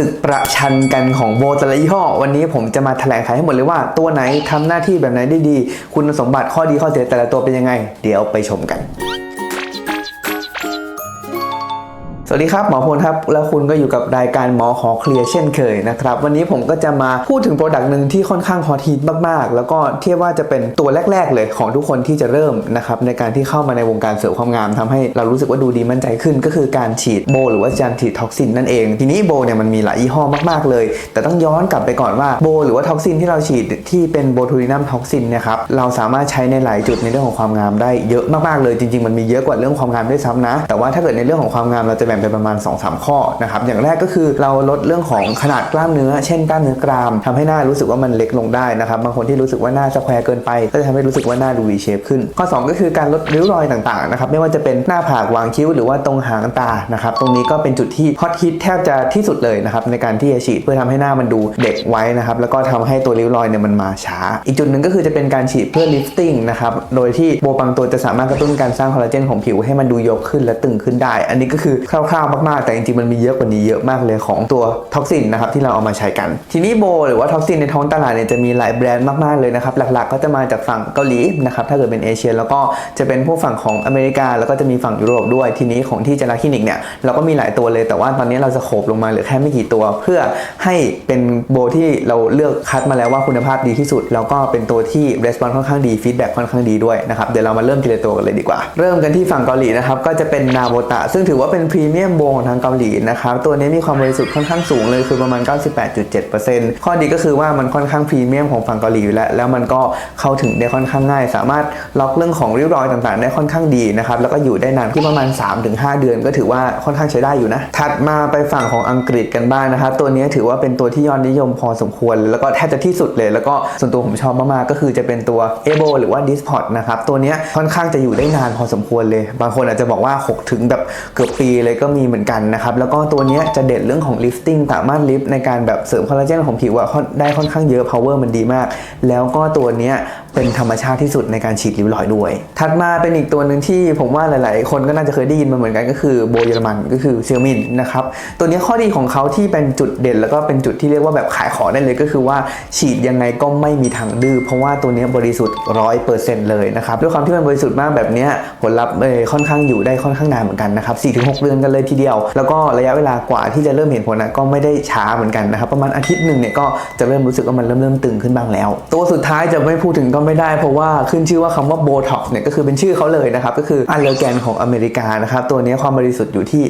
ศึกประชันกันของโบแต่ละยี่ห้อ วันนี้ผมจะมาแถลงไขให้หมดเลยว่าตัวไหนทำหน้าที่แบบไหนได้ดี คุณสมบัติข้อดีข้อเสียแต่ละตัวเป็นยังไง เดี๋ยวไปชมกัน สวัสดีครับหมอพลครับ แล้วคุณก็อยู่กับรายการหมอขอเคลียร์เช่นเคยนะครับ วันนี้ผมก็จะมาพูดถึงโปรดักต์หนึ่งที่ค่อนข้างฮอตฮิตมาก ๆ แล้วก็เทียบว่าจะเป็นตัวแรก ๆ เลยของทุกคนที่จะเริ่มนะครับในการที่เข้ามาในวงการเสริมความงามทำให้เรารู้สึกว่าดูดีมั่นใจขึ้น ก็คือการฉีดโบ หรือว่าการฉีดท็อกซินนั่นเอง ทีนี้โบเนี่ยมันมีหลายยี่ห้อมากๆเลย แต่ต้องย้อนกลับไปก่อนว่าโบ หรือว่าท็อกซินที่เราฉีดที่เป็นโบทูลินัมท็อกซินเนี่ยครับเราสามารถใช้ในหลายจุดในเรื่องของความงามได้เยอะมากๆเลย จริง ๆ มันมีเยอะกว่าเรื่องความงามด้วยซ้ำนะ แต่ว่าถ้าเกิดในเรื่องของความงามเราจะแบ่งเป็นประมาณ 2-3 ข้อนะครับอย่างแรกก็คือเราลดเรื่องของขนาดกล้ามเนื้อ เช่นกล้ามเนื้อกรามทำให้หน้ารู้สึกว่ามันเล็กลงได้นะครับบางคนที่รู้สึกว่าหน้าสแควร์เกินไป ก็จะทำให้รู้สึกว่าหน้าดูวีเชฟขึ้น ข้อ 2 ก็คือการลดริ้วรอยต่างๆนะครับไม่ว่าจะเป็นหน้าผากวางคิ้วหรือว่าตรงหางตานะครับตรงนี้ก็เป็นจุดที่ฮอตฮิตแทบจะที่สุดเลยนะครับในการที่จะฉีดเพื่อทำให้หน้ามันดูเด็กไว้นะครับแล้วก็ทำให้ตัวริ้วรอยเนี่ยมันมาช้า อีกจุดหนึ่งก็คือจะเป็นการฉีดเพื่อลิฟติ้งนะครับโดยที่โบบางตัวจะสามารถกระตุ้นการสร้างคอลลาเจนของผิวให้มันดูยกขึ้นและตึงขึ้นได้ อันนี้ก็คือคร่าวๆมากๆ แต่จริงๆมันมีเยอะกว่านี้เยอะมากเลยของตัวท็อกซินนะครับที่เราเอามาใช้กัน ทีนี้โบหรือว่าท็อกซินในท้องตลาดเนี่ยจะมีหลายแบรนด์มากๆเลยนะครับหลักๆก็จะมาจากฝั่งเกาหลีนะครับถ้าเกิดเป็นเอเชียแล้วก็จะเป็นพวกฝั่งของอเมริกา แล้วก็จะมีฝั่งยุโรปด้วยทีนี้ของที่เจลาคลินิกเนี่ยเราก็มีหลายตัวเลยแต่ว่าตอนนี้เราจะโขบลงมาเหลือแค่ไม่กี่ตัว เพื่อให้เป็นโบที่เราเลือกคัดมาแล้วว่าคุณภาพดีที่สุด แล้วก็เป็นตัวที่รีสปอนส์ค่อนข้างดีฟีดแบ็กค่อนข้างดีด้วยนะครับเดี๋ยวเรามาเริ่มทีละตัวกันเลยดีกว่า เริ่มกันที่ฝั่งเกาหลีนะครับก็จะเป็นนาโบตะซึ่งถือว่าเป็นพรีเมีียมโบของทางเกาหลีนะครับตัวนี้มีความบริสุทธิ์ค่อนข้างสูงเลยคือประมาณ 98.7%ข้อดีก็คือว่ามันค่อนข้างพรีเมียมของฝั่งเกาหลีอยู่แล้วแล้วมันก็เข้าถึงได้ค่อนข้างง่าย สามารถล็อกเรื่องของริ้วรอยต่างๆ ได้ค่อนข้างดีนะครับแล้วก็อยู่ได้นานที่ประมาณ 3-5 เดือน ก็ถือว่าค่อนข้างใช้ได้อยู่นะถัดมาไปฝั่งของอังกฤษกันบ้างนะครับตัวนี้ถือว่าเป็นตัวที่ยอดนิยมพอสมควร แล้วก็แทบจะที่สุดเลย แล้วก็ส่วนตัวผมชอบมากๆก็คือจะเป็นตัว e b o หรือว่า d i s p o t นะครับตัวนี้ค่อนข้างจะอยู่ได้นานพอสมควรเลย บางคนอาจจะบอกว่า 6 ถึงแบบเกือบปีเลยก็มีเหมือนกันนะครับ แล้วก็ตัวนี้จะเด่นเรื่องของ lifting สามารถลิฟต์ในการแบบเสริมคอลลาเจนของผิวอะได้ค่อนข้างเยอะ power มันดีมาก แล้วก็ตัวนี้เป็นธรรมชาติที่สุดในการฉีดริ้วรอยด้วย ถัดมาเป็นอีกตัวหนึ่งที่ผมว่าหลาย ๆ คนก็น่าจะเคยได้ยินมาเหมือนกันก็คือโบเยอรมันก็คือเซียมินนะครับ ตัวนี้ข้อดีของเขาที่เป็นจุดเด่น แล้วก็เป็นจุดที่เรียกว่าแบบขายของได้เลยก็คือว่าฉีดยังไงก็ไม่มีทางดื้อเพราะว่าตัวนี้บริสุทธิ์ร้อยเปอร์เซ็นต์เลยนะครับด้วยความที่มันบริสุทธิ์มากแบบนี้ผลลัพธ์เออค่อนข้างอยู่ได้ค่อนข้างนานเหมือนกันนะครับ4-6เดือนกันเลยทีเดียว แล้วก็ระยะเวลากว่าที่จะเริ่มเห็นผลนะก็ไม่ได้ช้าเหมือนกันนะครับประมาณอาทิตย์หนึ่งเนี่ยก็จะเริ่มรู้สึกว่ามันเริ่มเริ่มตึงขึ้นบ้างแล้ว ตัวสุดท้ายจะไม่พูดถึงก็ไม่ได้ เพราะว่าขึ้นชื่อว่าคำว่าโบท็อกซ์เนี่ยก็คือเป็นชื่อเขาเลยนะครับก็คืออัลเลอร์แกนของอเมริกานะครับตัวนี้ความบริสุทธิ์อยู่ที่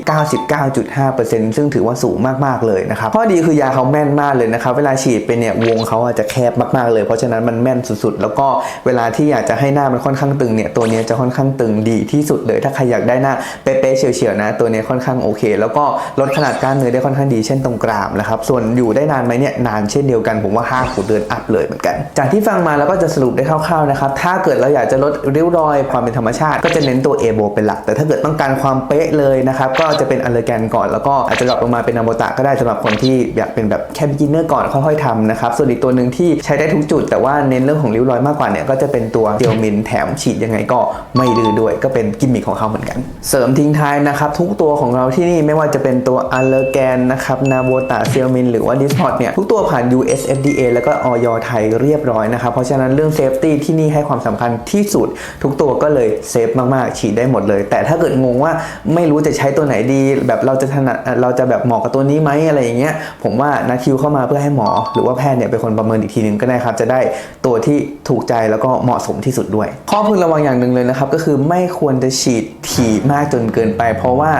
99.5%ซึ่งถือว่าสูงมากๆเลยนะครับข้อดีคือยาเขาแม่นมากเลยนะครับเวลาฉีดไปเนี่ยวงเขาอาจจะแคบมากๆเลย เพราะฉะนั้นมันแม่นสุดๆ แล้วก็เวลาที่อยากจะให้หน้ามันค่อนข้างตึงเนี่ยตัวนี้จะค่อนข้างตึงดีที่สุดเลย ถ้าใครอยากได้หน้าเป๊ะๆเฉียวๆนะตัวนี้ค่อนข้างโอเค แล้วก็ลดขนาดกล้ามเนื้อได้ค่อนข้างดีเช่นตรงกรามนะครับส่วนอยู่ได้นานไหมเนี่ยนานเช่นเดียวกันผมว่า5ขุเดือนอัพเลยเหมือนกัน จากที่ฟังมาแล้วก็จะสรุปได้คร่าวๆนะครับถ้าเกิดเราอยากจะลดริ้วรอยความเป็นธรรมชาติ ก็จะเน้นตัวเอโบเป็นหลัก แต่ถ้าเกิดต้องการความเป๊ะเลยนะครับก็จะเป็นอัลเลอร์แกนก่อน แล้วก็อาจจะดรอปลงมาเป็นนาโบตะก็ได้สำหรับคนที่อยากเป็นแบบแค่บิกินเนอร์ก่อนค่อยๆทำนะครับส่วนอีกตัวหนึ่งที่ใช้ได้ทุกจุด แต่ว่าเน้นเรื่องของริ้วรอยมากกว่าเนี่ยก็จะเป็นตัวเดียวมินแถมฉีดยังไงก็ไม่ดื้อด้วย ก็เป็นกิมมิคของเขาเหมือนกัน เสริมทิ้งท้ายนะครับทุกตัวของเราที่นี่ไม่ว่าจะเป็นตัวอัลเลอร์แกนนะครับนาโบตะเซียมินหรือว่าดิสพอตเนี่ยทุกตัวผ่าน US FDA แล้วก็ออยไทยเรียบร้อยนะครับเพราะฉะนั้นเรื่องเซฟตี้ที่นี่ให้ความสำคัญที่สุด ทุกตัวก็เลยเซฟมากๆ ฉีดได้หมดเลย แต่ถ้าเกิดงงว่าไม่รู้จะใช้ตัวไหนดี แบบเราจะถนัดเราจะแบบเหมาะกับตัวนี้ไหมอะไรอย่างเงี้ยผมว่านัดคิวเข้ามาเพื่อให้หมอ หรือว่าแพทย์เนี่ยเป็นคนประเมินอีกทีหนึงก็ได้ครับจะได้ตัวที่ถูกใจแล้วก็เหมาะสมที่สุดด้วย ข้อพึงระวังอย่างหนึ่งเลยนะครับก็คือไม่ควรจะฉีดถี่มากจนเกินไป เพราะว่า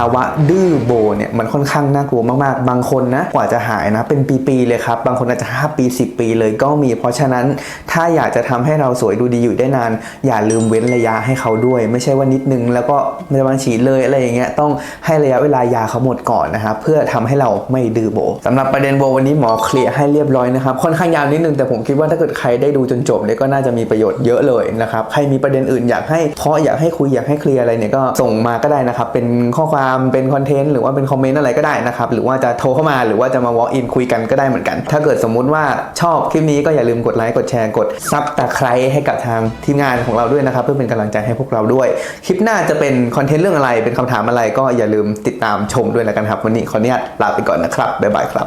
าวะดื้อโบเนี่ยมันค่อนข้างน่ากลัวมากๆ บางคนนะกว่าจะหายนะเป็นปีๆเลยครับ บางคนอาจจะ 5 ปี 10 ปีเลยก็มี เพราะฉะนั้นถ้าอยากจะทำให้เราสวยดูดีอยู่ได้นาน อย่าลืมเว้นระยะให้เขาด้วย ไม่ใช่ว่านิดนึงแล้วก็ไม่ได้มาฉีดเลยอะไรอย่างเงี้ยต้องให้ระยะเวลายาเขาหมดก่อนนะครับเพื่อทำให้เราไม่ดื้อโบสำหรับประเด็นโบวันนี้หมอเคลียร์ให้เรียบร้อยนะครับค่อนข้างยาวนิดนึงแต่ผมคิดว่าถ้าเกิดใครได้ดูจนจบเนี่ยก็น่าจะมีประโยชน์เยอะเลยนะครับใครมีประเด็นอื่นอยากให้เพราะอยากให้คุยอยากให้เคลียร์อะไรเนี่ยก็ส่งมาก็ได้นะครับเป็นข้อความามเป็นคอนเทนต์หรือว่าเป็นคอมเมนต์อะไรก็ได้นะครับ หรือว่าจะโทรเข้ามาหรือว่าจะมา walk in คุยกันก็ได้เหมือนกัน ถ้าเกิดสมมุติว่าชอบคลิปนี้ก็อย่าลืมกดไลค์กดแชร์กดซับตะไคร้ให้กับทางทีมงานของเราด้วยนะครับ เพื่อเป็นกำลังใจให้พวกเราด้วย คลิปหน้าจะเป็นคอนเทนต์เรื่องอะไรเป็นคำถามอะไรก็อย่าลืมติดตามชมด้วยแล้วกันครับ วันนี้ขออนุญาตลาไปก่อนนะครับบ๊ายบายครับ